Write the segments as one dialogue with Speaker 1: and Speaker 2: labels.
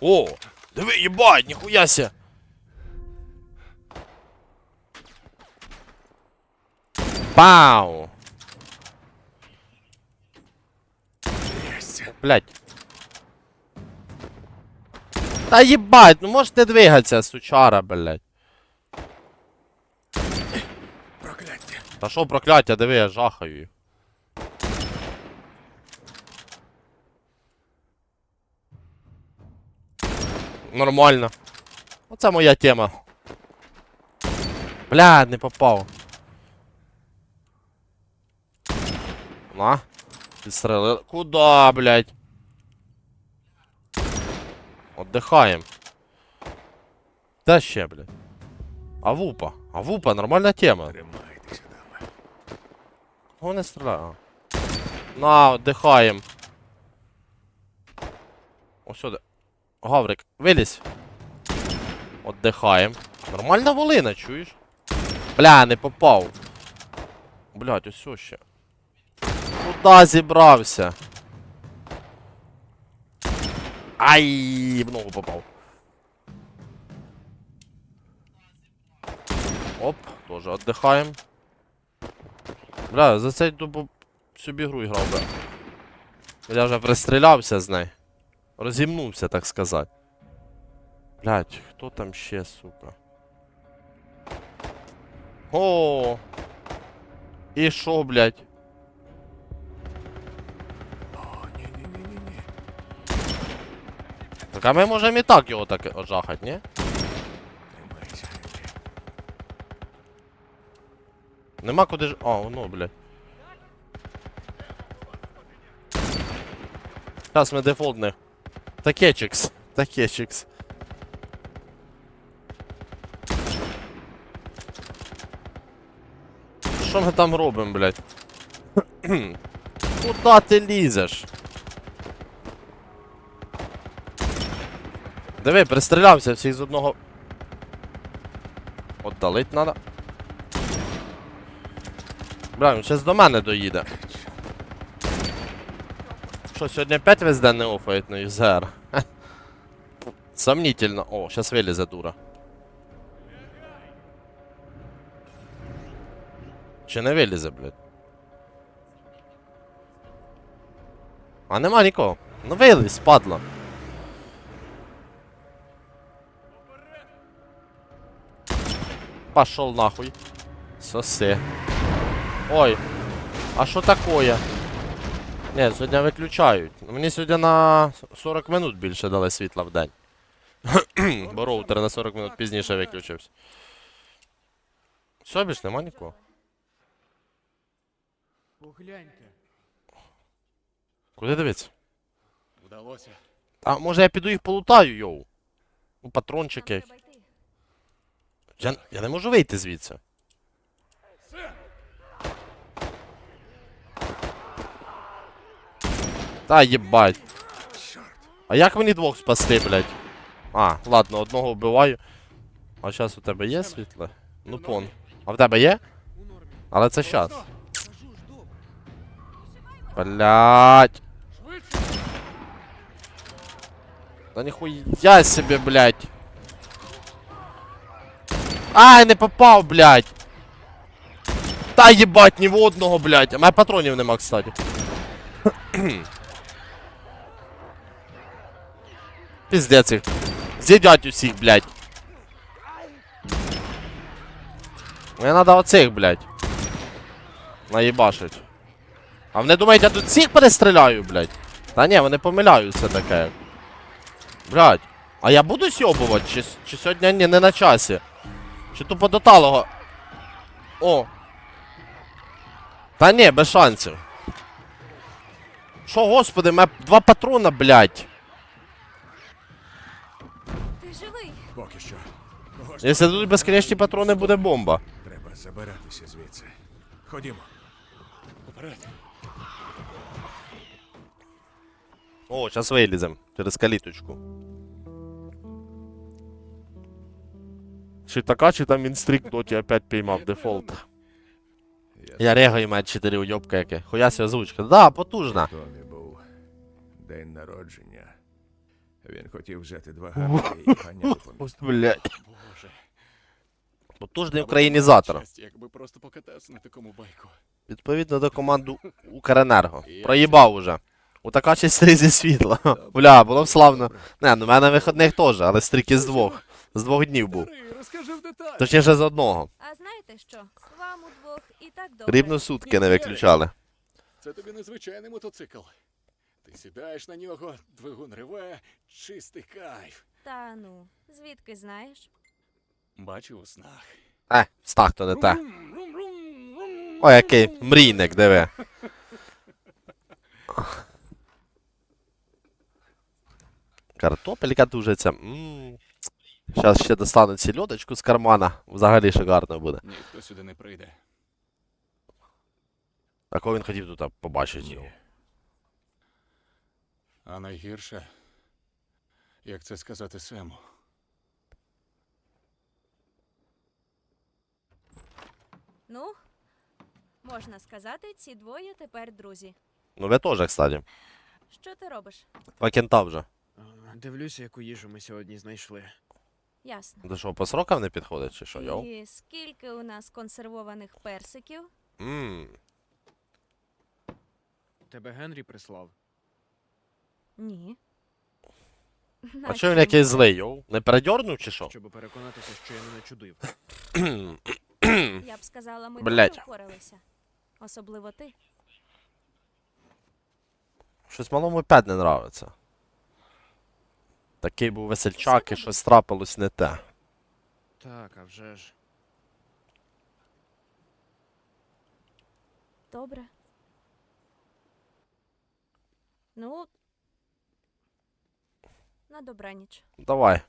Speaker 1: О! Диви, їбать, ніхуя ся! Пау! Блять. Та їбать, ну можеш не двигатися, сучара, блять.
Speaker 2: Прокляття.
Speaker 1: Та що прокляття, диви, я жахаю. Нормально. Оце моя тема. Бля, не попав. На. Підстрелили. Куда, блядь? Отдихаєм. Та ще, блядь. Авупа. Авупа, нормальна тема.
Speaker 2: Тримайтеся, дами.
Speaker 1: Кого не стріляє? На, отдихаєм. Ось сюди. Гаврик, вилізь. Отдихаєм. Нормальна волина, чуєш? Бля, не попав. Блять, ось ще. Куда зібрався? Ай, в ногу попав. Оп, тоже отдыхаем. Бля, за цей дубо всю гру грав би. Я вже пристрілявся з нею. Розімнувся, так сказати. Блять, хто там ще, сука? О! І шо, блять?
Speaker 2: О, ні-ні-ні-ні-ні.
Speaker 1: Так а ми можемо і так його так ожахать, ні?
Speaker 2: Тримайся.
Speaker 1: Нема куди ж. А, ну, блядь. Зараз ми дефолтне. Такечикс. Такечикс. Що ми там робимо, блядь? Куда ти лізеш? Диви, пристрілявся всіх з одного. Отдалить надо. Бля, він щас до мене доїде. Що, сьогодні опять весь день не офають на ЮЗР? Сомнительно. О, щас вилізе дура. Чи не вилізе, блядь? А нема нікого. Ну вилізь, падла. Пошел нахуй. Соси. Ой, а що такое? Ні, сьогодні виключають. Мені сьогодні на 40 минут більше дали світла в день. Бо роутер на 40 минут пізніше виключився. Все, більш нема нікого.
Speaker 3: Погляньте.
Speaker 1: Куди дивитися?
Speaker 2: Вдалося.
Speaker 1: А може я піду їх полутаю, йоу? Ну, патрончики. Я, я не можу вийти звідси. Та їбать. А як мені двох спасти, блядь? А, ладно, одного вбиваю. А зараз у тебе є світло? Ну пон. А в тебе є? Але це щас.
Speaker 3: Швидше.
Speaker 1: Да ніхуя себе, блядь. Ай, не попав, блядь. Та їбать, ні в одного, блядь. А мене патронів нема, кстати. Пиздец їх. З'їдять усіх, блядь. Мені надо оцих, блядь. Наїбашить. А вони думають, я тут всіх перестріляю, блядь? Та ні, вони помиляються таке. Блядь, а я буду сьобувати, чи, чи сьогодні ні, не на часі? Чи тупо до талого? О. Та ні, без шансів. Що, господи, мене два патрона, блядь. Якщо тут безконечні патрони, буде бомба.
Speaker 2: треба забиратися звідси. Ходімо. Вперед.
Speaker 1: О, зараз вилізем через каліточку. Чи така, чи там він стрік доті опять піймав дефолт. Я регаю мать 4 уйобка яке. Хуя ся озвучка. Да, потужна.
Speaker 2: День народження. Він хотів взяти два гарбки і ганяти по місту.
Speaker 1: Блять.
Speaker 3: Боже.
Speaker 1: Потужний українізатор.
Speaker 3: Щастя, Якби просто покатався на такому байку.
Speaker 1: Відповідно до команду Укренерго. Проїбав уже. У така честь зі світла. Бля, було б славно. Не, ну в мене виходних теж, але стрік з двох. З двох днів був.
Speaker 3: Старий, розкажи в.
Speaker 1: Точніше з одного.
Speaker 4: А знаєте що? Вам удвох і так добре.
Speaker 1: Рівно сутки не виключали.
Speaker 3: Це тобі незвичайний мотоцикл. Сідаєш на нього, двигун реве, чистий кайф.
Speaker 4: Та ну, звідки знаєш?
Speaker 3: Бачу у снах.
Speaker 1: Е, стах то не те. О, який мрійник, диви. Картопелька тужиться. Зараз ще достану ці льодочку з кармана. Взагалі шикарно буде.
Speaker 3: Ніхто сюди не прийде.
Speaker 1: А кого він хотів тут побачити?
Speaker 3: Ні. А найгірше, як це сказати Сему.
Speaker 4: Ну, можна сказати, ці двоє тепер друзі.
Speaker 1: Ну ви теж, кстати.
Speaker 4: Що ти робиш?
Speaker 1: Два кента вже.
Speaker 5: Дивлюся, яку їжу ми сьогодні знайшли.
Speaker 4: Ясно.
Speaker 1: Ти що, по срокам не підходить, чи що, йоу?
Speaker 4: І скільки у нас консервованих персиків?
Speaker 1: Ммм.
Speaker 5: Тебе Генрі прислав.
Speaker 4: Ні.
Speaker 1: А чого він якийсь злий, йоу? Не передьорнув чи що?
Speaker 5: Щоб переконатися, що я не начудив.
Speaker 4: Я б сказала, ми
Speaker 1: Блядь.
Speaker 4: добре впоралися. Особливо ти.
Speaker 1: Щось малому п'ять не нравиться. Такий був весельчак і щось трапилось не те.
Speaker 5: Так, а вже ж.
Speaker 4: Добре. Ну. На добраніч.
Speaker 1: Давай.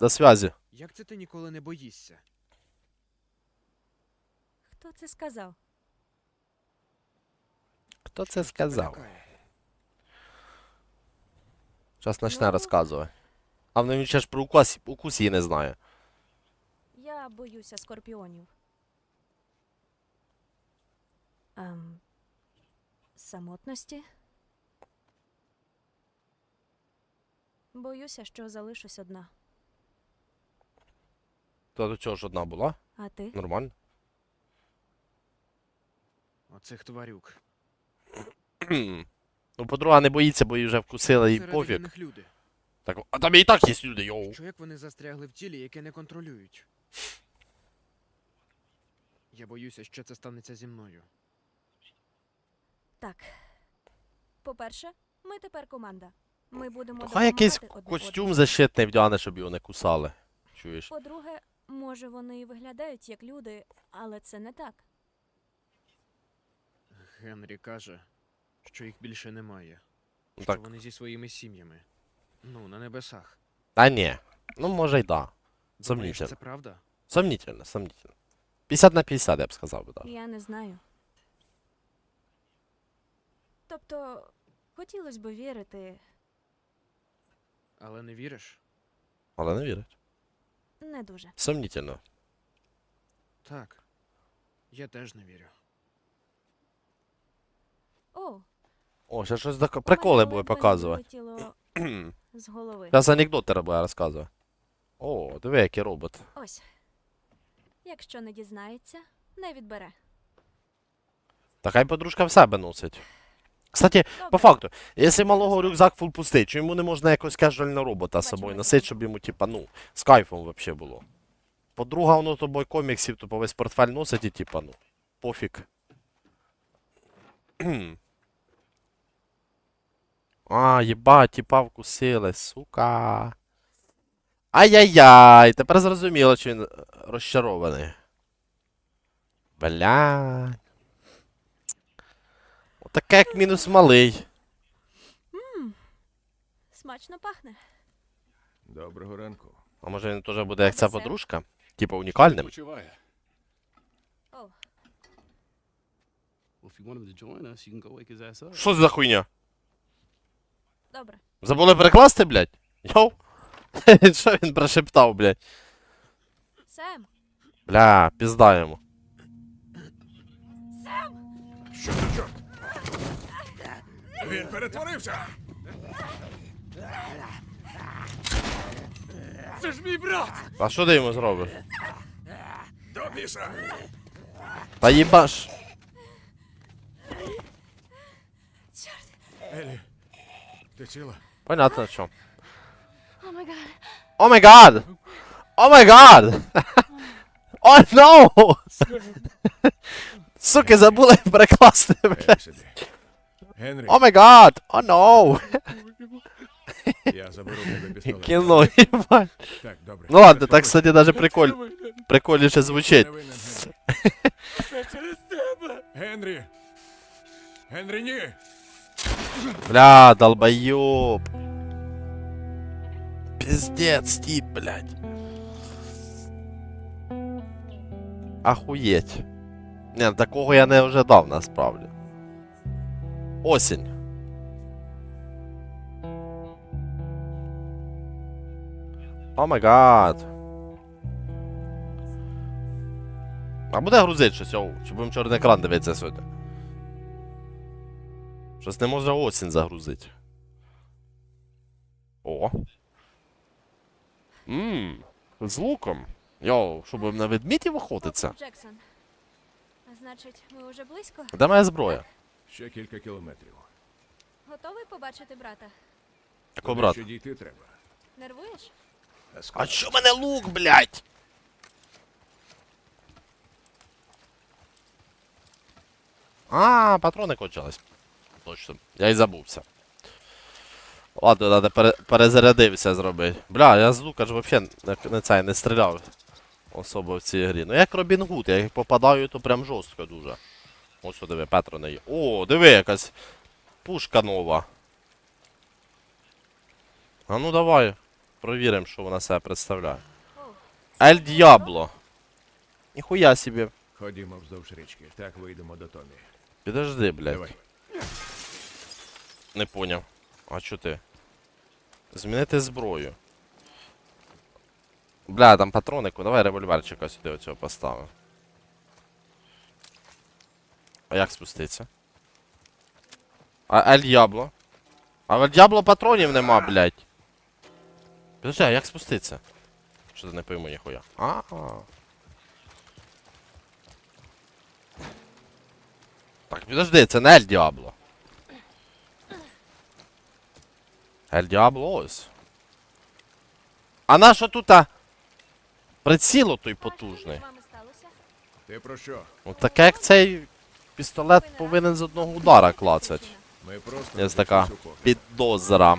Speaker 1: До связі.
Speaker 5: Як це ти ніколи не боїшся?
Speaker 4: Хто це сказав?
Speaker 1: Хто це сказав? Зараз почне
Speaker 4: Ну.
Speaker 1: розказувати. А в він ще ж про укус, укус її не знає.
Speaker 4: Я боюся скорпіонів. Ем, самотності. Боюся, що залишусь одна.
Speaker 1: То до цього ж одна була?
Speaker 4: А ти?
Speaker 1: Нормально.
Speaker 5: Оцих тварюк.
Speaker 1: ну, подруга не боїться, бо її вже вкусила і пофіг.
Speaker 5: них люди.
Speaker 1: Так, а там і так є люди, йоу.
Speaker 5: Що як вони застрягли в тілі, яке не контролюють? Я боюся, що це станеться зі мною.
Speaker 4: Так. По-перше, ми тепер команда. Ми будемо
Speaker 1: То хай якийсь
Speaker 4: допомагати одне
Speaker 1: костюм
Speaker 4: одному.
Speaker 1: защитний вдягне, щоб його не кусали. Чуєш?
Speaker 4: По-друге, може вони і виглядають як люди, але це не так.
Speaker 5: Генрі каже, що їх більше немає.
Speaker 1: Ну
Speaker 5: Що
Speaker 1: так.
Speaker 5: вони зі своїми сім'ями. Ну, на небесах.
Speaker 1: Та ні. Ну, може й да.
Speaker 5: Думаєш,
Speaker 1: Сомнительно.
Speaker 5: це правда?
Speaker 1: Сомнительно, сомнительно. 50 на 50, я б сказав би так.
Speaker 4: Я не знаю. Тобто, хотілося б вірити,
Speaker 5: Але не віриш?
Speaker 1: Але не вірить.
Speaker 4: не дуже.
Speaker 1: Сомнительно.
Speaker 5: Так. Я теж не вірю.
Speaker 4: О,
Speaker 1: О, ще щось док... приколи буде показувати.
Speaker 4: з голови.
Speaker 1: Зараз анекдоти буде розказувати. О, диви, який робот.
Speaker 4: Ось. Якщо не дізнається, не відбере.
Speaker 1: Та хай подружка в себе носить. Кстати,
Speaker 4: Добре.
Speaker 1: по факту, якщо малого рюкзак фул пустий, чому йому не можна якось кежуального робота з собою носити, щоб йому, типа, ну, з кайфом вообще було. Подруга, воно тобою коміксів, тупо весь портфель носить і типа, ну, пофіг. а, єбать, типа вкусили, сука. Ай-яй-яй, тепер зрозуміло, що він розчарований. Бля. Отаке як мінус малий.
Speaker 4: Смачно пахне.
Speaker 2: Доброго ранку.
Speaker 1: А може він теж буде як ця подружка? Типа унікальним?
Speaker 3: Почуває.
Speaker 4: О.
Speaker 1: Що це за хуйня?
Speaker 4: добре.
Speaker 1: Забули перекласти, блядь? Йоу? Що він прошептав, блядь?
Speaker 4: Сем,
Speaker 1: Бля, пізда йому.
Speaker 2: Що за чорт? Він перетворився!
Speaker 3: Це ж мій брат!
Speaker 1: А що ти йому зробиш?
Speaker 2: До біса!
Speaker 1: Та їбаш. Чорт!
Speaker 2: Елі, ти ціла?
Speaker 1: Понятно, що.
Speaker 4: О май гад.
Speaker 1: О май гад! О май гад! О, no! Суки, забули перекласти, бля.
Speaker 2: Елі, сиди. Генрі,
Speaker 1: О май гад! О, no!
Speaker 2: я заберу в тебе пістолет.
Speaker 1: Кіно, їбать.
Speaker 2: Так, добре.
Speaker 1: Ну ладно,
Speaker 2: Заспокойся.
Speaker 1: так, кстати, даже приколь... прикольніше
Speaker 2: Я
Speaker 1: звучить.
Speaker 2: не винен, Генрі. Генрі! Генрі, ні!
Speaker 1: Бля, долбоёб. Пиздец, тип, блядь. Охуєть. Не, такого я не ожидав насправді. Осінь. О май гад. А буде грузить щось, оу, чи будемо чорний екран дивитися сьогодні? Щось не може осінь загрузити. О. Ммм, з луком. Йоу, що будемо на ведмідів охотиться?
Speaker 4: Джексон. Значить, ми вже близько.
Speaker 1: Де моя зброя?
Speaker 2: Ще кілька кілометрів.
Speaker 4: Готовий побачити брата?
Speaker 1: Якого брат?
Speaker 2: ще дійти треба.
Speaker 4: Нервуєш?
Speaker 2: А скоро.
Speaker 1: А в мене лук, блядь? А, патрони кончились. Точно. Я й забувся. Ладно, треба пере перезарядився зробити. Бля, я з лука ж взагалі не, не цей не стріляв особо в цій грі. Ну як Робін Гуд, я як попадаю, то прям жорстко дуже. Ось що диви, патрони є. О, диви, якась пушка нова. А ну давай. Провіримо, що вона себе представляє.
Speaker 4: О,
Speaker 1: Ель Д'ябло. Ніхуя собі.
Speaker 2: Ходімо вздовж річки. Так вийдемо до Томі.
Speaker 1: Підожди, блядь.
Speaker 2: Давай.
Speaker 1: Не поняв. А чо ти? Змінити зброю. Бля, там патронику, давай револьверчика сюди оцього поставимо. А як спуститься? А Ель Д'ябло? А в Ель патронів нема, блядь. Підожди, а як спуститься? Що ти не пойму ніхуя. А. Так, підожди, це не Ель Діабло. Ель Діабло ось. А на що тут а? Приціло той потужний.
Speaker 2: Ти про що?
Speaker 1: От таке як цей пістолет повинен з одного удара.
Speaker 2: Ми просто
Speaker 1: Є така підозра.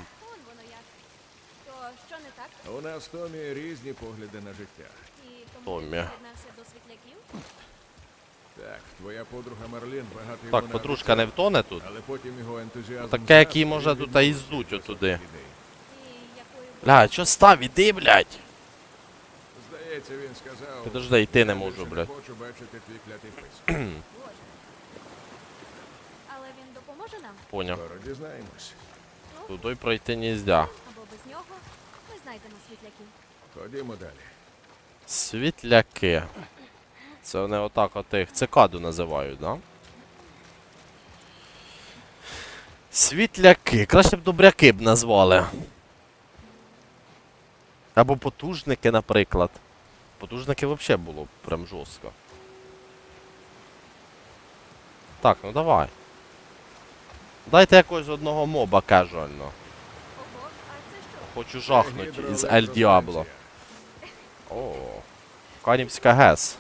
Speaker 4: Що?
Speaker 2: У нас з Томі різні погляди на життя.
Speaker 4: І тому ти приєднався до світляків?
Speaker 2: Так, твоя подруга Марлін багато
Speaker 1: Так, подружка не втоне тут.
Speaker 2: Але потім його ентузіазм.
Speaker 1: Таке, який може тут і здуть отуди. Бля, чо став, іди, блядь.
Speaker 2: Здається, він сказав.
Speaker 1: Підожди, йти не
Speaker 2: «Я
Speaker 1: можу, блядь.
Speaker 2: хочу бачити твій клятий фейс.
Speaker 4: Допоможе нам?
Speaker 1: Поняв.
Speaker 2: Скоро дізнаємось.
Speaker 1: Туди пройти нельзя.
Speaker 4: Або без нього ми знайдемо світляків.
Speaker 2: Ходімо далі.
Speaker 1: Світляки. Це вони отак от їх цикаду називають, да? Світляки. Краще б добряки б назвали. Або потужники, наприклад. Потужники взагалі було б прям жорстко. Так, ну давай. Дайте якогось одного моба кежуально.
Speaker 4: Що?
Speaker 1: Хочу жахнути із Ель Діабло. О, Канівська ГЕС.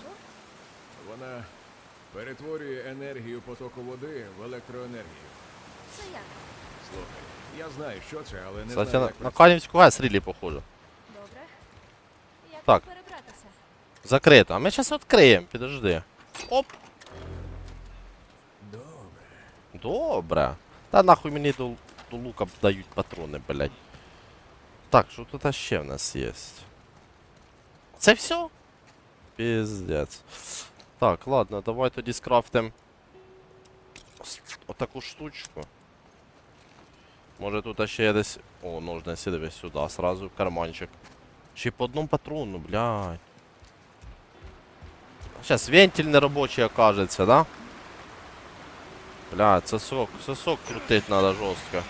Speaker 2: Вона перетворює енергію потоку води в електроенергію.
Speaker 4: Це як?
Speaker 2: Слухай, я знаю, що це, але не
Speaker 1: Кстати,
Speaker 2: знаю,
Speaker 1: на,
Speaker 2: як
Speaker 1: на. Канівську ГЕС рілі похоже.
Speaker 4: Добре. Як
Speaker 1: Так.
Speaker 4: тут перебратися?
Speaker 1: Закрито. А ми зараз відкриємо, підожди. Оп.
Speaker 2: Добре.
Speaker 1: Добре. Та нахуй мені до, до лука дають патрони, блядь. Так, що тут ще в нас є? Це все? Піздець. Так, ладно, давай тоді скрафтим с- отаку штучку. Може тут ще є десь. О, ножниці дивись сюди, сразу в карманчик. Ще й по одному патрону, блядь. Сейчас вентиль неробочий окажеться, да? Бля, сосок, сосок крутить надо жорстко.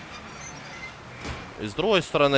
Speaker 1: І з другої сторони